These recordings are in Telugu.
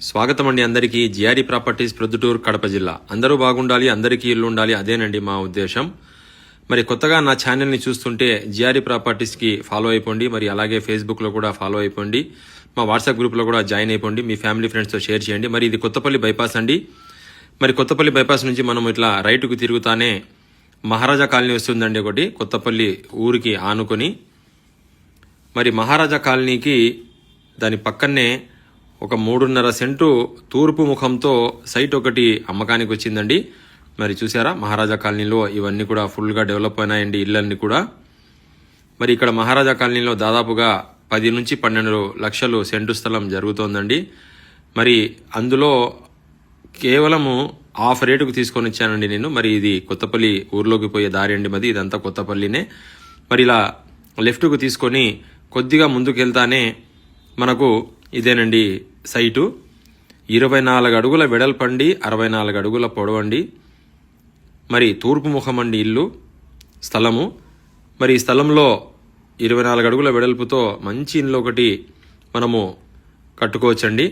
స్వాగతం అండి అందరికీ. జిఆర్ఈ ప్రాపర్టీస్ ప్రొద్దుటూరు కడప జిల్లా. అందరూ బాగుండాలి అందరికీ ఇల్లు ఉండాలి అదేనండి మా ఉద్దేశం. మరి కొత్తగా నా ఛానల్ని చూస్తుంటే జిఆర్ఈ ప్రాపర్టీస్కి ఫాలో అయిపోండి మరి అలాగే ఫేస్బుక్లో కూడా ఫాలో అయిపోండి మా వాట్సాప్ గ్రూప్లో కూడా జాయిన్ అయిపోండి మీ ఫ్యామిలీ ఫ్రెండ్స్తో షేర్ చేయండి. మరి ఇది కొత్తపల్లి బైపాస్ అండి. మరి కొత్తపల్లి బైపాస్ నుంచి మనం ఇట్లా రైటుకు తిరుగుతానే మహారాజా కాలనీ వస్తుందండి ఒకటి కొత్తపల్లి ఊరికి ఆనుకొని. మరి మహారాజా కాలనీకి దాని పక్కనే ఒక మూడున్నర సెంటు తూర్పు ముఖంతో సైట్ ఒకటి అమ్మకానికి వచ్చిందండి మరి చూసారా మహారాజా కాలనీలో ఇవన్నీ కూడా ఫుల్గా డెవలప్ అయినాయండి ఇళ్ళన్నీ కూడా. మరి ఇక్కడ మహారాజా కాలనీలో దాదాపుగా పది నుంచి పన్నెండు లక్షలు సెంటు స్థలం జరుగుతోందండి. మరి అందులో కేవలము హాఫ్ రేటుకు తీసుకొని వచ్చానండి నేను. మరి ఇది కొత్తపల్లి ఊర్లోకి పోయే దారి అండి మరి ఇదంతా కొత్తపల్లినే. మరి ఇలా లెఫ్ట్కు తీసుకొని కొద్దిగా ముందుకు వెళ్తానే మనకు ఇదేనండి సైటు. ఇరవై నాలుగు అడుగుల వెడల్పండి అరవై నాలుగు అడుగుల పొడవండి. మరి తూర్పు ముఖం అండి ఇల్లు స్థలము. మరి ఈ స్థలంలో ఇరవై నాలుగు అడుగుల వెడల్పుతో మంచి ఇల్లు ఒకటి మనము కట్టుకోవచ్చండి.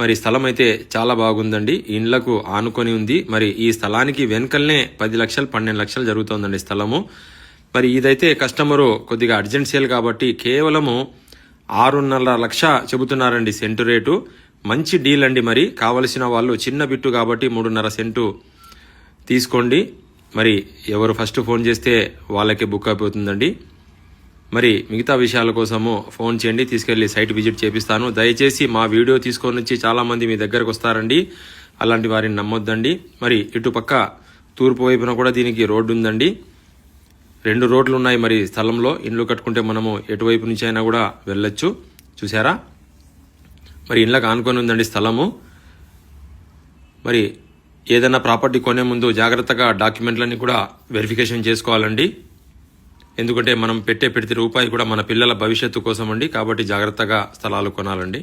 మరి స్థలం అయితే చాలా బాగుందండి. ఇండ్లకు ఆనుకొని ఉంది. మరి ఈ స్థలానికి వెనకల్నే పది లక్షలు పన్నెండు లక్షలు జరుగుతోందండి స్థలము. మరి ఇదైతే కస్టమరు కొద్దిగా అర్జెంట్ సేల్ కాబట్టి కేవలము ఆరున్నర లక్ష చెబుతున్నారండి సెంటు రేటు. మంచి డీల్ అండి మరి. కావలసిన వాళ్ళు చిన్న బిట్టు కాబట్టి మూడున్నర సెంటు తీసుకోండి. మరి ఎవరు ఫస్ట్ ఫోన్ చేస్తే వాళ్ళకి బుక్ అయిపోతుందండి. మరి మిగతా విషయాల కోసము ఫోన్ చేయండి తీసుకెళ్ళి సైట్ విజిట్ చేపిస్తాను. దయచేసి మా వీడియో తీసుకొని వచ్చి చాలామంది మీ దగ్గరకు వస్తారండి. అలాంటి వారిని నమ్మొద్దండి. మరి ఇటుపక్క తూర్పు వైపున కూడా దీనికి రోడ్డు ఉందండి రెండు రోడ్లు ఉన్నాయి మరి స్థలంలో. ఇండ్లు కట్టుకుంటే మనము ఎటువైపు నుంచి అయినా కూడా వెళ్ళొచ్చు. చూసారా మరి ఇండ్లకు ఆనుకొని ఉందండి స్థలము. మరి ఏదైనా ప్రాపర్టీ కొనే ముందు జాగ్రత్తగా డాక్యుమెంట్లన్నీ కూడా వెరిఫికేషన్ చేసుకోవాలండి. ఎందుకంటే మనం పెట్టే ప్రతి రూపాయి కూడా మన పిల్లల భవిష్యత్తు కోసం అండి కాబట్టి జాగ్రత్తగా స్థలాలు కొనాలండి.